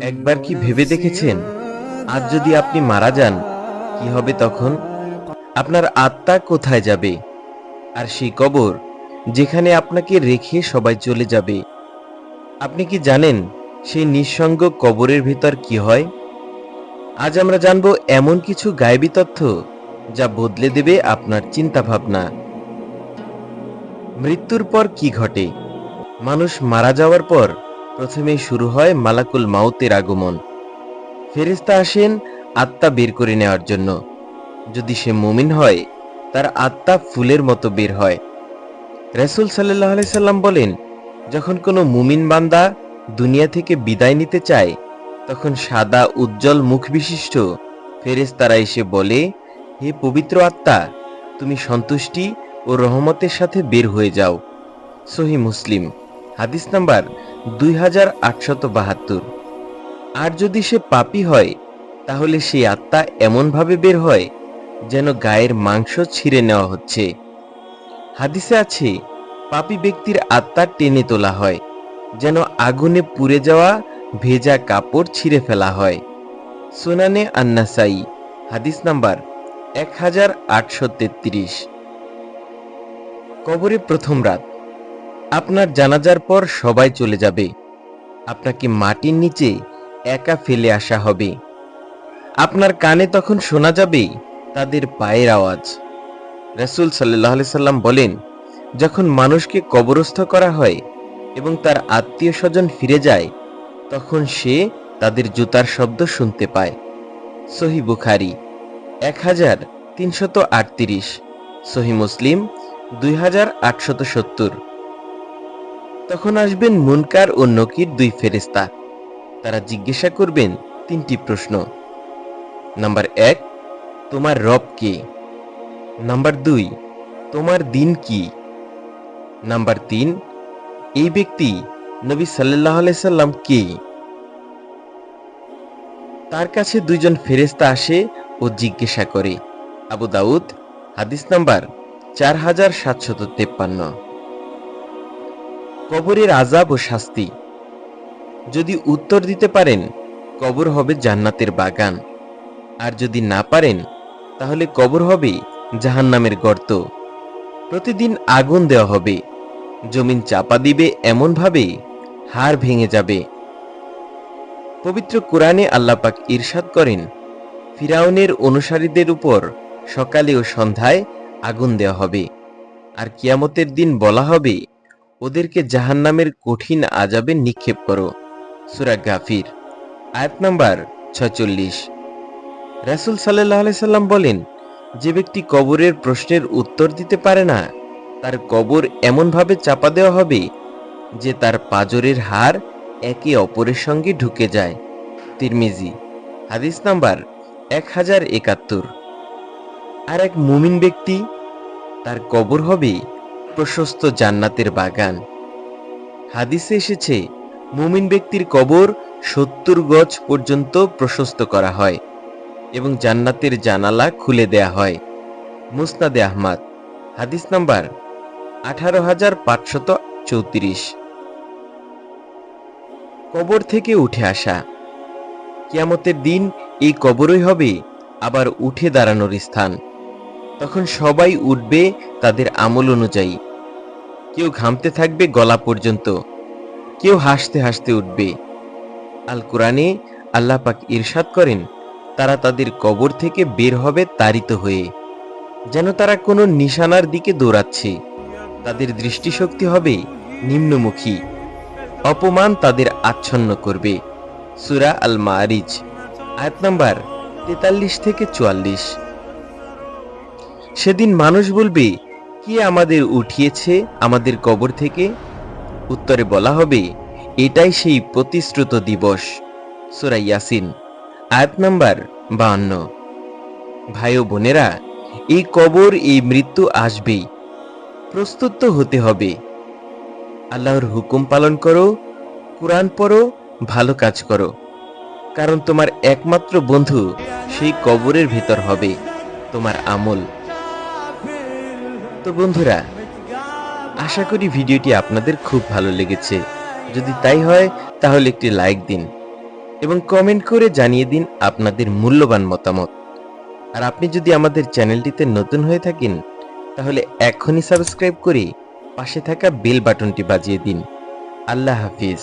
একবার কি ভেবে দেখেছেন? আজ যদি আপনি মারা যান, কি হবে তখন? আপনার আত্মা কোথায় যাবে? আর সেই কবর, যেখানে আপনাকে রেখে সবাই চলে যাবে। আপনি কি জানেন, সেই নিঃসঙ্গ কবরের ভিতর কি হয়? আজ আমরা জানব এমন কিছু গায়েবী তথ্য, যা বদলে দেবে আপনার চিন্তা ভাবনা মৃত্যুর পর কি ঘটে? মানুষ মারা যাওয়ার পর প্রথমেই শুরু হয় মালাকুল মাউতের আগমন। ফেরেস্তা আসেন আত্মা বের করে নেওয়ার জন্য। যদি সে মুমিন হয়, তার আত্মা ফুলের মতো বের হয়। রাসূল সাল্লাহ সাল্লাম বলেন, যখন কোনো মুমিন বান্দা দুনিয়া থেকে বিদায় নিতে চায়, তখন সাদা উজ্জ্বল মুখ বিশিষ্ট ফেরেস্তারা এসে বলে, হে পবিত্র আত্মা, তুমি সন্তুষ্টি ও রহমতের সাথে বের হয়ে যাও। সহি মুসলিম, হাদিস নাম্বার দুই হাজার আটশত বাহাত্তর। আর যদি সে পাপী হয়, তাহলে সেই আত্মা এমনভাবে বের হয় যেন গায়ের মাংস ছিঁড়ে নেওয়া হচ্ছে। হাদিসে আছে, পাপী ব্যক্তির আত্মা টেনে তোলা হয়, যেন আগুনে পুড়ে যাওয়া ভেজা কাপড় ছিঁড়ে ফেলা হয়। সোনানে আন্নাসাই, হাদিস নাম্বার এক হাজার আটশো তেত্রিশ। কবরে প্রথম রাত। আপনার জানাজার পর সবাই চলে যাবে। আপনাকে মাটির নিচে একা ফেলে আসা হবে। আপনার কানে তখন শোনা যাবে তাদের পায়ের আওয়াজ। রাসূল সাল্লাহ সাল্লাম বলেন, যখন মানুষকে কবরস্থ করা হয় এবং তার আত্মীয় স্বজন ফিরে যায়, তখন সে তাদের জুতার শব্দ শুনতে পায়। সহি বুখারি, এক হাজার তিনশত আটত্রিশ, সহি মুসলিম, দুই হাজার আটশত সত্তর। তখন আসবেন মুনকার ও নকির দুই ফেরেস্তা তারা জিজ্ঞাসা করবেন তিনটি প্রশ্ন। নাম্বার এক, তোমার রব কে? নাম্বার দুই, তোমার দিন কি? নাম্বার তিন, এই ব্যক্তি নবী সাল্লাহ সাল্লাম কে? তার কাছে দুইজন ফেরেস্তা আসে ও জিজ্ঞাসা করে। আবু দাউদ, হাদিস নাম্বার চার হাজার সাতশত তেপ্পান্ন। কবরের আজাব ও শাস্তি। যদি উত্তর দিতে পারেন, কবর হবে জান্নাতের বাগান। আর যদি না পারেন, তাহলে কবর হবে জাহান্নামের গর্ত। প্রতিদিন আগুন দেওয়া হবে। জমিন চাপা দিবে এমনভাবে হাড় ভেঙে যাবে। পবিত্র কোরআনে আল্লাপাক ইরশাদ করেন, ফিরাউনের অনুসারীদের উপর সকালে ও সন্ধ্যায় আগুন দেওয়া হবে। আর কিয়ামতের দিন বলা হবে ওদেরকে জাহান্নামের কঠিন আজাবে নিক্ষেপ করো। সুরা গাফির, আয়াত নাম্বার ছচল্লিশ রাসুল সাল্লাহ সাল্লাম বলেন, যে ব্যক্তি কবরের প্রশ্নের উত্তর দিতে পারে না, তার কবর এমনভাবে চাপা দেওয়া হবে যে তার পাজরের হার একে অপরের সঙ্গে ঢুকে যায়। তিরমিজি, হাদিস নাম্বার এক হাজার একাত্তর। আর এক মুমিন ব্যক্তি তার কবর হবে প্রশস্ত জান্নাতের বাগান। হাদিসে এসেছে, মুমিন ব্যক্তির কবর সত্তর গজ পর্যন্ত প্রশস্ত করা হয় এবং জান্নাতের জানালা খুলে দেয়া হয়। মুসনাদে আহমাদ, হাদিস নাম্বার আঠারো হাজার পাঁচশত চৌত্রিশ। কবর থেকে উঠে আসা। কিয়ামতের দিন এই কবরই হবে আবার উঠে দাঁড়ানোর স্থান। তখন সবাই উঠবে তাদের আমল অনুযায়ী। কেউ ঘামতে থাকবে গলা পর্যন্ত, কেউ হাসতে হাসতে উঠবে। আল কোরআনে আল্লাহ পাক ইরশাদ করেন, তারা তাদের কবর থেকে বের হবে তাড়িত হয়ে, যেন তারা কোনো নিশানার দিকে দৌড়াচ্ছে। তাদের দৃষ্টিশক্তি হবে নিম্নমুখী, অপমান তাদের আচ্ছন্ন করবে। সুরা আল মারিজ আয়াত নাম্বার তেতাল্লিশ থেকে চুয়াল্লিশ। সেদিন মানুষ বলবে, কে আমাদের উঠিয়েছে আমাদের কবর থেকে? উত্তরে বলা হবে, এটাই সেই প্রতিশ্রুত দিবস। সুরা ইয়াসিন, আয়াত নাম্বার বাহান্ন। ভাই ও বোনেরা, এই কবর, এই মৃত্যু আসবেই। প্রস্তুত হতে হবে। আল্লাহর হুকুম পালন করো, কোরআন পড়ো, ভালো কাজ করো। কারণ তোমার একমাত্র বন্ধু সেই কবরের ভিতর হবে, তোমার আমল। তো বন্ধুরা, আশা করি ভিডিওটি আপনাদের খুব ভালো লেগেছে। যদি তাই হয়, তাহলে একটি লাইক দিন এবং কমেন্ট করে জানিয়ে দিন আপনাদের মূল্যবান মতামত। আর আপনি যদি আমাদের চ্যানেলটিতে নতুন হয়ে থাকেন, তাহলে এখনই সাবস্ক্রাইব করে পাশে থাকা বেল বাটনটি বাজিয়ে দিন। আল্লাহ হাফিজ।